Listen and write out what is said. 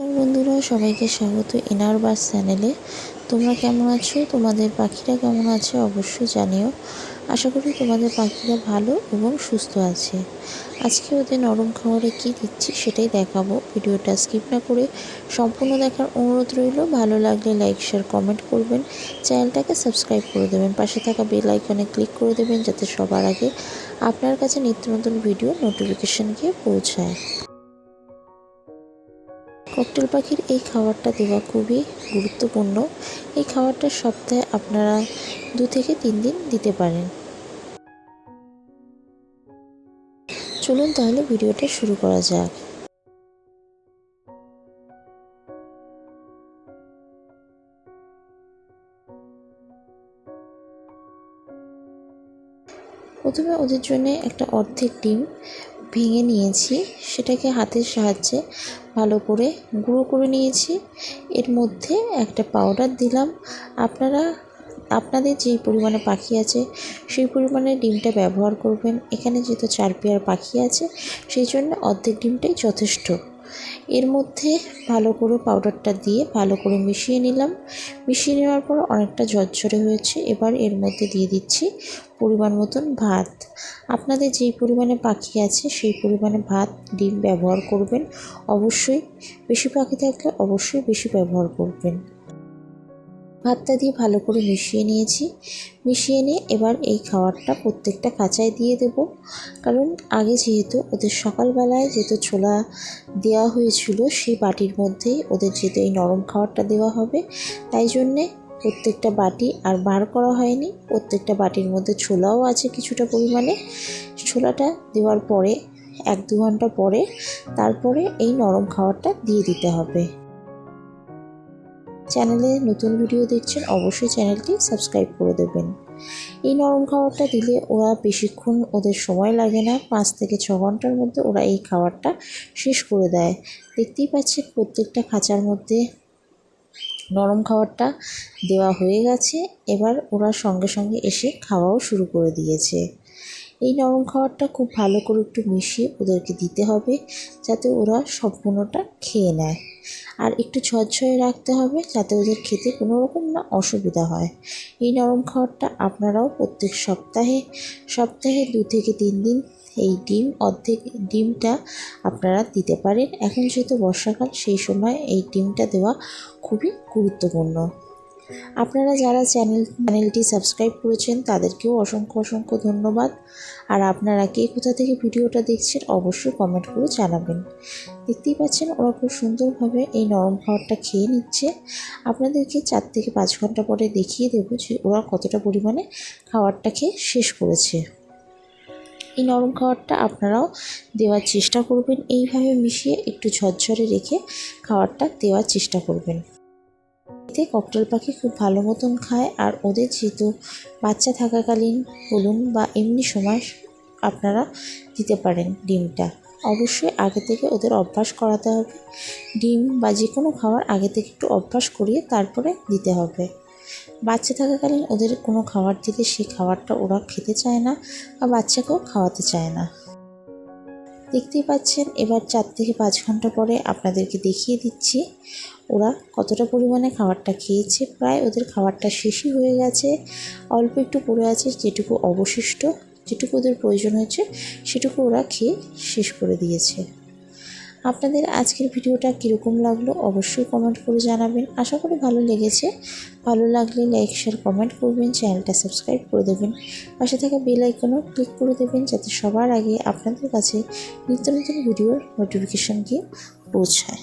নমস্কার বন্ধুরা, সবাইকে স্বাগত এনার বাস চ্যানেলে। তোমরা কেমন আছো? তোমাদের পাখিরা কেমন আছে অবশ্যই জানিও। আশা করি তোমাদের পাখিরা ভালো এবং সুস্থ আছে। আজকে ওদের নরম খাবারে কি দিচ্ছি সেটাই দেখাবো। ভিডিওটা স্কিপ না করে সম্পূর্ণ দেখার অনুরোধ রইল। ভালো লাগলে লাইক শেয়ার কমেন্ট করবেন। চ্যানেলটাকে সাবস্ক্রাইব করে দেবেন। পাশে থাকা বেল আইকনে ক্লিক করে দেবেন যাতে সবার আগে আপনার কাছে নিত্য নতুন ভিডিও নোটিফিকেশান গিয়ে পৌঁছায়। ককটেল পাখির এই খাবারটা দেওয়া খুবই গুরুত্বপূর্ণ। এই খাবারটা সপ্তাহে আপনারা দু থেকে তিন দিন দিতে পারেন। চলুন তাহলে ভিডিওটা শুরু করা যাক। প্রথমে ওদের জন্য একটা অর্ধেক ডিম ভেঙে নিয়েছি, সেটাকে হাতের সাহায্যে ভালো করে গুঁড়ো করে নিয়েছি। এর মধ্যে একটা পাউডার দিলাম। আপনারা, আপনাদের যেই পরিমাণে পাখি আছে, সেই পরিমাণে ডিমটা ব্যবহার করবেন। এখানে যেহেতু চার পেয়ার পাখি আছে, সেই জন্য অর্ধেক ডিমটাই যথেষ্ট। এর মধ্যে ভালো করে পাউডারটা দিয়ে ভালো করে মিশিয়ে নিলাম। মিশিয়ে নেওয়ার পর অনেকটা ঝরঝরে হয়েছে। এবার এর মধ্যে দিয়ে দিচ্ছি পরিমাণ মতন ভাত। আপনাদের যেই পরিমাণে পাখি আছে, সেই পরিমাণে ভাত, ডিম ব্যবহার করবেন। অবশ্যই বেশি পাখি থাকলে অবশ্যই বেশি ব্যবহার করবেন। ভাতটা দিয়ে ভালো করে মিশিয়ে নিয়েছি। মিশিয়ে নিয়ে এবার এই খাবারটা প্রত্যেকটা কাঁচায় দিয়ে দেব। কারণ আগে যেহেতু ওদের সকালবেলায় যেহেতু ছোলা দেওয়া হয়েছিল, সেই বাটির মধ্যেই ওদের যেহেতু এই নরম খাবারটা দেওয়া হবে, তাই জন্যে প্রত্যেকটা বাটি আর বার করা হয়নি। প্রত্যেকটা বাটির মধ্যে ছোলাও আছে কিছুটা পরিমাণে। ছোলাটা দেওয়ার পরে, এক দু ঘণ্টা পরে তারপরে এই নরম খাবারটা দিয়ে দিতে হবে। চ্যানেলে নতুন ভিডিও দেখছেন অবশ্যই চ্যানেলটি সাবস্ক্রাইব করে দেবেন। এই নরম খাবারটা দিলে ওরা বেশিক্ষণ ওদের সময় লাগে না। পাঁচ থেকে ছ ঘণ্টার মধ্যে ওরা এই খাবারটা শেষ করে দেয়। দেখতেই পাচ্ছেন প্রত্যেকটা খাঁচার মধ্যে নরম খাবারটা দেওয়া হয়ে গেছে। এবার ওরা সঙ্গে সঙ্গে এসে খাওয়াও শুরু করে দিয়েছে। এই নরম খাবারটা খুব ভালো করে একটু মিশিয়ে ওদেরকে দিতে হবে, যাতে ওরা সম্পূর্ণটা খেয়ে নেয়। আর একটু ঝরঝরে রাখতে হবে, যাতে ওদের খেতে কোনো রকম না অসুবিধা হয়। এই নরম খাবারটা আপনারাও প্রত্যেক সপ্তাহে সপ্তাহে দু থেকে তিন দিন এই ডিম, অর্ধেক ডিমটা আপনারা দিতে পারেন। এখন যেহেতু বর্ষাকাল, সেই সময় এই ডিমটা দেওয়া খুবই গুরুত্বপূর্ণ। আপনারা যারা চ্যানেল, চ্যানেলটি সাবস্ক্রাইব করেছেন, তাদেরকেও অসংখ্য অসংখ্য ধন্যবাদ। আর আপনারা কে কোথা থেকে ভিডিওটা দেখছেন, অবশ্যই কমেন্ট করে জানাবেন। দেখতেই পাচ্ছেন, ওরা খুব সুন্দরভাবে এই নরম খাবারটা খেয়ে নিচ্ছে। আপনাদেরকে চার থেকে পাঁচ ঘণ্টা পরে দেখিয়ে দেবো যে ওরা কতটা পরিমাণে খাবারটা খেয়ে শেষ করেছে। এই নরম খাবারটা আপনারাও দেওয়ার চেষ্টা করবেন। এইভাবে মিশিয়ে একটু ঝরঝরে রেখে খাবারটা দেওয়ার চেষ্টা করবেন। এতে ককটেল পাখি খুব ভালো মতন খায় আর ওদের যেহেতু বাচ্চা থাকাকালীন বলুন বা এমনি সময় আপনারা দিতে পারেন ডিমটা। অবশ্যই আগে থেকে ওদের অভ্যাস করাতে হবে। ডিম বা যে কোনো খাবার আগে থেকে একটু অভ্যাস করিয়ে তারপরে দিতে হবে। বাচ্চা থাকাকালীন ওদের কোনো খাবার দিলে সেই খাবারটা ওরা খেতে চায় না বা বাচ্চাকেও খাওয়াতে চায় না। দেখতেই পাচ্ছেন, এবার চার থেকে পাঁচ ঘণ্টা পরে আপনাদেরকে দেখিয়ে দিচ্ছি ওরা কতটা পরিমাণে খাবারটা খেয়েছে। প্রায় ওদের খাবারটা শেষই হয়ে গেছে। অল্প একটু পড়ে আছে যেটুকু অবশিষ্ট, যেটুকু ওদের প্রয়োজন হয়েছে সেটুকু ওরা খেয়ে শেষ করে দিয়েছে। আপনাদের আজকের ভিডিওটা কীরকম লাগল অবশ্যই কমেন্ট করে জানাবেন। আশা করি ভালো লেগেছে। ভালো লাগলে লাইক শেয়ার কমেন্ট করবেন চ্যানেলটা সাবস্ক্রাইব করে দেবেন। পাশে থাকা বেল আইকনও ক্লিক করে দেবেন যাতে সবার আগে আপনাদের কাছে নিত্য নতুন ভিডিওর নোটিফিকেশান গিয়ে পৌঁছায়।